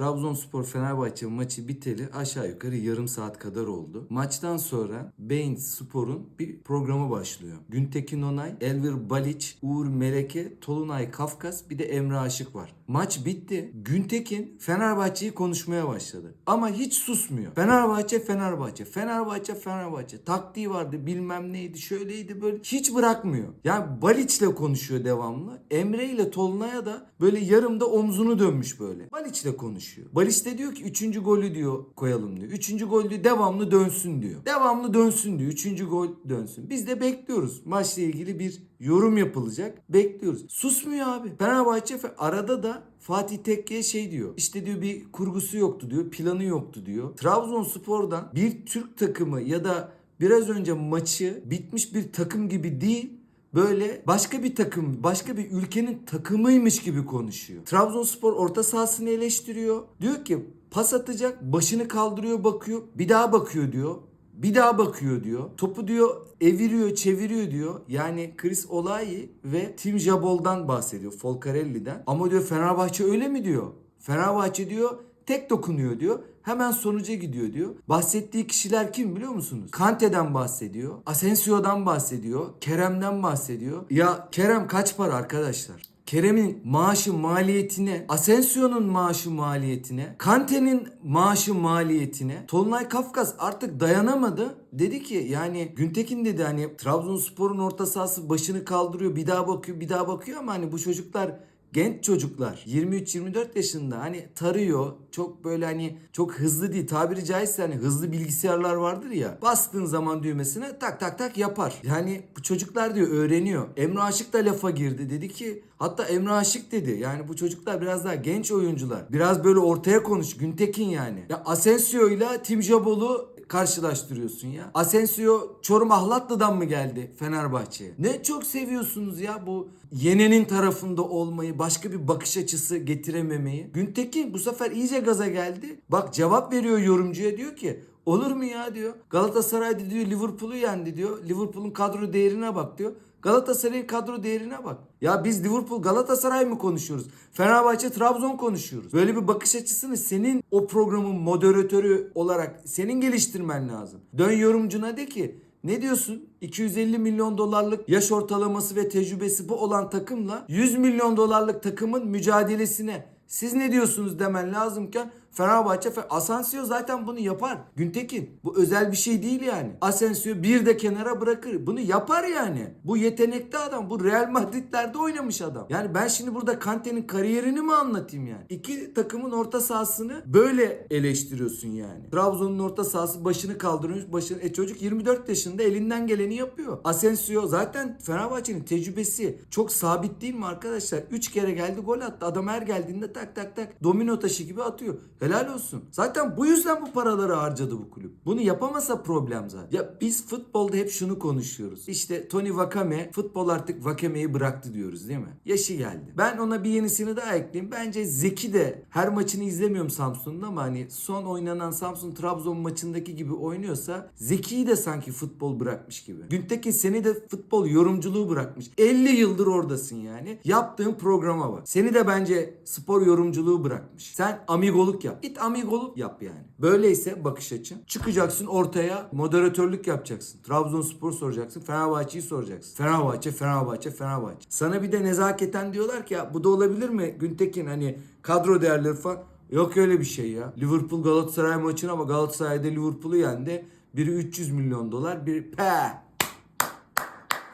Trabzonspor Fenerbahçe maçı biteli aşağı yukarı yarım saat kadar oldu. Maçtan sonra Beyin Spor'un bir programı başlıyor. Güntekin Onay, Elvir Baliç, Uğur Meleke, Tolunay Kafkas bir de Emre Aşık var. Maç bitti. Güntekin Fenerbahçe'yi konuşmaya başladı. Ama hiç susmuyor. Fenerbahçe Fenerbahçe, Fenerbahçe Fenerbahçe. Taktiği vardı bilmem neydi şöyleydi böyle. Hiç bırakmıyor. Yani Baliç'le konuşuyor devamlı. Emre ile Tolunay'a da böyle yarımda omzunu dönmüş böyle. Baliç'le konuşuyor. Baliç de diyor ki üçüncü golü diyor koyalım diyor. Üçüncü gol diyor devamlı dönsün diyor. Devamlı dönsün diyor. Üçüncü gol dönsün. Biz de bekliyoruz. Maçla ilgili bir yorum yapılacak. Bekliyoruz. Susmuyor abi. Fenerbahçe fe- arada da Fatih Tekke'ye şey diyor. İşte diyor bir kurgusu yoktu diyor. Planı yoktu diyor. Trabzonspor'dan bir Türk takımı ya da biraz önce maçı bitmiş bir takım gibi değil böyle başka bir takım, başka bir ülkenin takımıymış gibi konuşuyor. Trabzonspor orta sahasını eleştiriyor. Diyor ki pas atacak, başını kaldırıyor, bakıyor, bir daha bakıyor diyor. Bir daha bakıyor diyor. Topu diyor eviriyor, çeviriyor diyor. Yani Chris Olayi ve Tim Jabol'dan bahsediyor. Folcarelli'den. Ama diyor Fenerbahçe öyle mi diyor? Fenerbahçe diyor tek dokunuyor diyor. Hemen sonuca gidiyor diyor. Bahsettiği kişiler kim biliyor musunuz? Kante'den bahsediyor. Asensio'dan bahsediyor. Kerem'den bahsediyor. Ya Kerem kaç para arkadaşlar? Kerem'in maaşı maliyetine, Asensio'nun maaşı maliyetine, Kante'nin maaşı maliyetine, Tolunay Kafkas artık dayanamadı. Dedi ki yani Güntekin dedi hani Trabzonspor'un orta sahası başını kaldırıyor bir daha bakıyor bir daha bakıyor ama hani bu çocuklar genç çocuklar 23-24 yaşında hani tarıyor çok böyle hani çok hızlı değil tabiri caizse hani hızlı bilgisayarlar vardır ya bastığın zaman düğmesine tak tak tak yapar. Yani bu çocuklar diyor öğreniyor. Emre Aşık da lafa girdi dedi ki hatta Emre Aşık dedi yani bu çocuklar biraz daha genç oyuncular biraz böyle ortaya konuş Güntekin yani. Ya Asensio ile Tim Jabol'u karşılaştırıyorsun ya. Asensio Çorum Ahlatlı'dan mı geldi Fenerbahçe'ye? Ne çok seviyorsunuz ya bu yenenin tarafında olmayı, başka bir bakış açısı getirememeyi. Güntekin bu sefer iyice gaza geldi. Bak cevap veriyor yorumcuya diyor ki olur mu ya diyor. Galatasaray'da diyor Liverpool'u yendi diyor. Liverpool'un kadro değerine bak diyor. Galatasaray'ın kadro değerine bak. Ya biz Liverpool Galatasaray mı konuşuyoruz? Fenerbahçe Trabzon konuşuyoruz. Böyle bir bakış açısını senin o programın moderatörü olarak senin geliştirmen lazım. Dön yorumcuna de ki ne diyorsun? 250 milyon dolarlık yaş ortalaması ve tecrübesi bu olan takımla 100 milyon dolarlık takımın mücadelesine siz ne diyorsunuz demen lazımken Fenerbahçe Fe- Asensio zaten bunu yapar. Güntekin bu özel bir şey değil yani. Asensio bir de kenara bırakır. Bunu yapar yani. Bu yetenekli adam. Bu Real Madrid'lerde oynamış adam. Yani ben şimdi burada Kante'nin kariyerini mi anlatayım yani? İki takımın orta sahasını böyle eleştiriyorsun yani. Trabzon'un orta sahası başını kaldırmış. Başını, e çocuk 24 yaşında elinden geleni yapıyor. Asensio zaten Fenerbahçe'nin tecrübesi çok sabit değil mi arkadaşlar? 3 kere geldi gol attı. Adam her geldiğinde tak tak tak domino taşı gibi atıyor. Helal olsun. Zaten bu yüzden bu paraları harcadı bu kulüp. Bunu yapamasa problem zaten. Ya biz futbolda hep şunu konuşuyoruz. İşte Tony Wakame futbol artık Wakame'yi bıraktı diyoruz değil mi? Yaşı geldi. Ben ona bir yenisini daha ekleyeyim. Bence Zeki de her maçını izlemiyorum Samsun'un ama hani son oynanan Samsun Trabzon maçındaki gibi oynuyorsa Zeki'yi de sanki futbol bırakmış gibi. Güntekin seni de futbol yorumculuğu bırakmış. 50 yıldır oradasın yani. Yaptığın programa bak. Seni de bence spor yorumculuğu bırakmış. Sen amigoluk yap. Git amigoluk yap yani. Böyleyse bakış açın. Çıkacaksın ortaya moderatörlük yapacaksın. Trabzonspor soracaksın. Fenerbahçe'yi soracaksın. Fenerbahçe, Fenerbahçe, Fenerbahçe. Sana bir de nezaketen diyorlar ki ya bu da olabilir mi Güntekin hani kadro değerleri falan. Yok öyle bir şey ya. Liverpool Galatasaray maçına ama Galatasaray'da Liverpool'u yendi. Biri 300 milyon dolar, biri pe.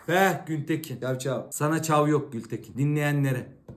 Pe Güntekin. Yav çav. Sana çav yok Gültekin. Dinleyenlere.